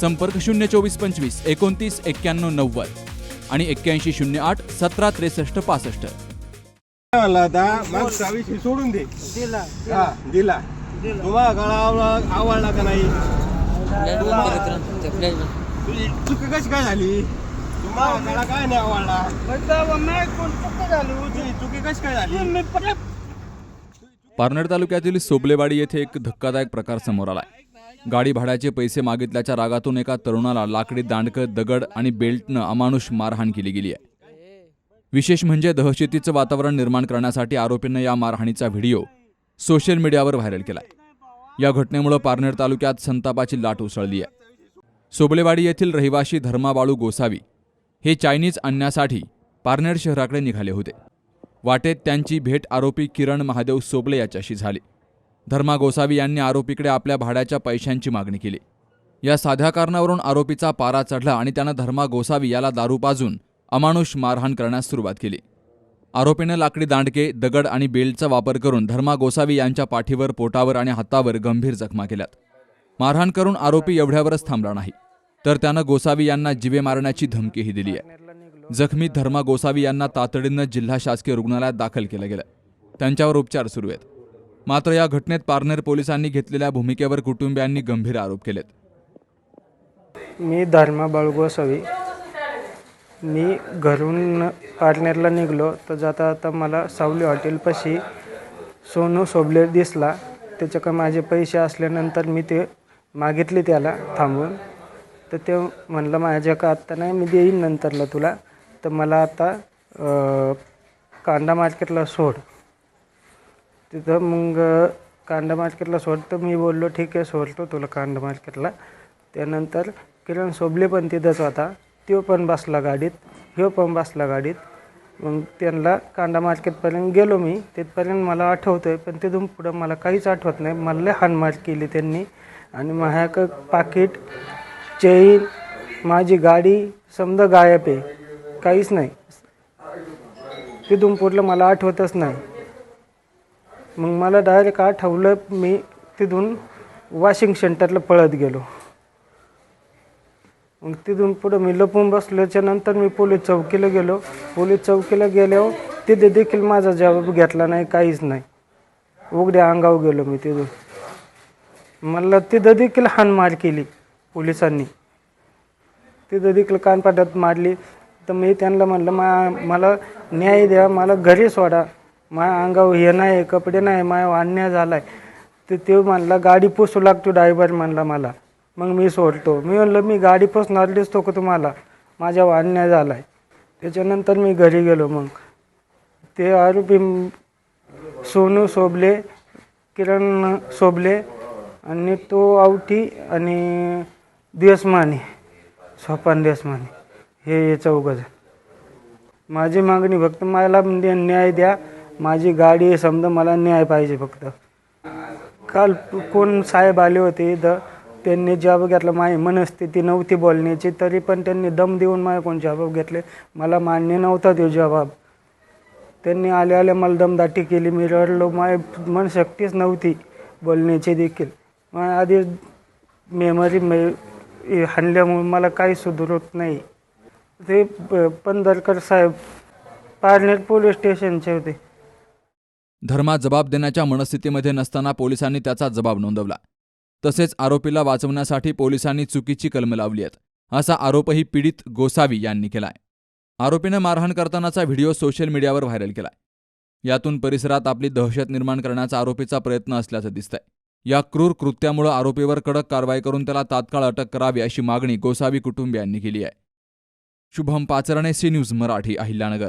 संपर्क शून्य चोवीस पंचवीस एकोणतीस एक्क्याण्णव नव्वद आणि एक्क्याऐंशी शून्य आठ सतरा त्रेसष्ट पासष्ट विषय सोडून दे दिला हा दिला तुम्हाला गळा आवडला का नाही तुझी चुकी कशी काय झाली तुम्हाला गळा काय नाही आवडला चुकी तुझी कशी काय झाली पारनेर तालुक्यातील सोबलेवाडी येथे एक धक्कादायक प्रकार समोर आलाय गाडी भाड्याचे पैसे मागितल्याच्या रागातून एका तरुणाला लाकडी दांडकं दगड आणि बेल्टनं अमानुष मारहाण केली गेली आहे. विशेष म्हणजे दहशतीचं वातावरण निर्माण करण्यासाठी आरोपीनं या मारहाणीचा व्हिडिओ सोशल मीडियावर व्हायरल केला या घटनेमुळे पारनेर तालुक्यात संतापाची लाट उसळली आहे. सोबलेवाडी येथील रहिवाशी धर्माबाळू गोसावी हे चायनीज आणण्यासाठी पारनेर शहराकडे निघाले होते. वाटेत त्यांची भेट आरोपी किरण महादेव सोबले याच्याशी झाली. धर्मा गोसावी यांनी आरोपीकडे आपल्या भाड्याच्या पैशांची मागणी केली. या साध्या कारणावरून आरोपीचा पारा चढला आणि त्यानं धर्मा गोसावी याला दारू पाजून अमानुष मारहाण करण्यास सुरुवात केली. आरोपीनं लाकडी दांडके दगड आणि बेल्टचा वापर करून धर्मा गोसावी यांच्या पाठीवर पोटावर आणि हातावर गंभीर जखमा केल्यात. मारहाण करून आरोपी एवढ्यावरच थांबला नाही. तर त्यानं गोसावी यांना जिवे मारण्याची धमकीही दिली आहे. जखमी धर्मा गोसावी यांना तातडीनं जिल्हा शासकीय रुग्णालयात दाखल केलं गेलं. त्यांच्यावर उपचार सुरू आहेत. मात्र या घटनेत पारनेर पोलिसांनी घेतलेल्या भूमिकेवर कुटुंबियांनी गंभीर आरोप केलेत. मी धर्मा बाळगोसावी मी घरून पारनेरला निघलो तर जाता जाता मला सावली हॉटेलपाशी सोनू सोबले दिसला. त्याच्याकडे माझे पैसे असल्यानंतर मी ते मागितले त्याला थांबून. तर ते म्हणलं माझ्याकडे आत्ता नाही मी देईन नंतरला तुला. तर मला आता कांदा मार्केटला सोड. तिथं मग कांदा मार्केटला सोडतो मी बोललो ठीक आहे सोडतो तुला कांदा मार्केटला. त्यानंतर किरण सोबले पण तिथंच होता. तो पण बसला गाडीत ह्यो पण बसला गाडीत. मग त्यांना कांदा मार्केटपर्यंत गेलो मी. तिथपर्यंत मला आठवतो आहे पण तिथून पुढं मला काहीच आठवत नाही. मला लय हानमार केली त्यांनी. आणि माझ्याक पाकिट चेन माझी गाडी समजा गायब आहे. काहीच नाही. तिथून पुढलं मला आठवतच नाही. मग मला डायरेक्ट आठवलं मी तिथून वॉशिंग सेंटरला पळत गेलो. मग तिथून पुढं मी लपून बसल्याच्या नंतर मी पोलीस चौकीला गेलो. पोलीस चौकीला गेल्यावर तिथे देखील माझा जबाब घेतला नाही काहीच नाही. उघड्या अंगावर गेलो मी तिथून. मला तिथं देखील हानमार केली पोलिसांनी. तिथं देखील कानपाटात मारली. तर मी त्यांना म्हणलं मा मला न्याय द्या मला घरी सोडा. माया अंगावर हे नाही कपडे नाही माया अन्याय झाला आहे तर ते म्हणला गाडी पुसू लागतो ड्रायव्हर म्हणला मला. मग मी सोडतो. मी म्हणलं मी गाडी पुसणार दिसतो का तुम्हाला? माझ्यावर अन्याय झाला आहे त्याच्यानंतर मी घरी गेलो मग. ते आरोपी सोनू सोबले किरण सोबले आणि तो आवटी आणि देशमाने सोपान देशमाने. हे चौघ माझी मागणी फक्त मला न्याय द्या माझी गाडी आहे समजा मला न्याय पाहिजे फक्त. काल कोण साहेब आले होते द त्यांनी जॉब घेतला माझी मनस्थिती नव्हती बोलण्याची तरी पण त्यांनी दम देऊन माझ्या कोण जॉब घेतले. मला मान्य नव्हता तो जबाब त्यांनी आले आले मला दमदाटी केली मी रडलो माझी मनशक्तीच नव्हती बोलण्याची देखील. मग आधी मेमरी मे हाणल्यामुळे मला काही सुधरत नाही. ते प- पंधरकर साहेब पारनेर पोलीस स्टेशनचे होते. धर्मा जबाब देण्याच्या मनस्थितीमध्ये नसताना पोलिसांनी त्याचा जबाब नोंदवला. तसेच आरोपीला वाचवण्यासाठी पोलिसांनी चुकीची कलम लावली आहेत असा आरोपही पीडित गोसावी यांनी केलाय. आरोपीनं मारहाण करतानाचा व्हिडिओ सोशल मीडियावर व्हायरल केलाय. यातून परिसरात आपली दहशत निर्माण करण्याचा आरोपीचा प्रयत्न असल्याचं दिसतंय. या क्रूर कृत्यामुळे आरोपीवर कडक कारवाई करून त्याला तात्काळ अटक करावी अशी मागणी गोसावी कुटुंबियांनी केली आहे. Shubham Pacharne C news Marathi Ahilyanagar.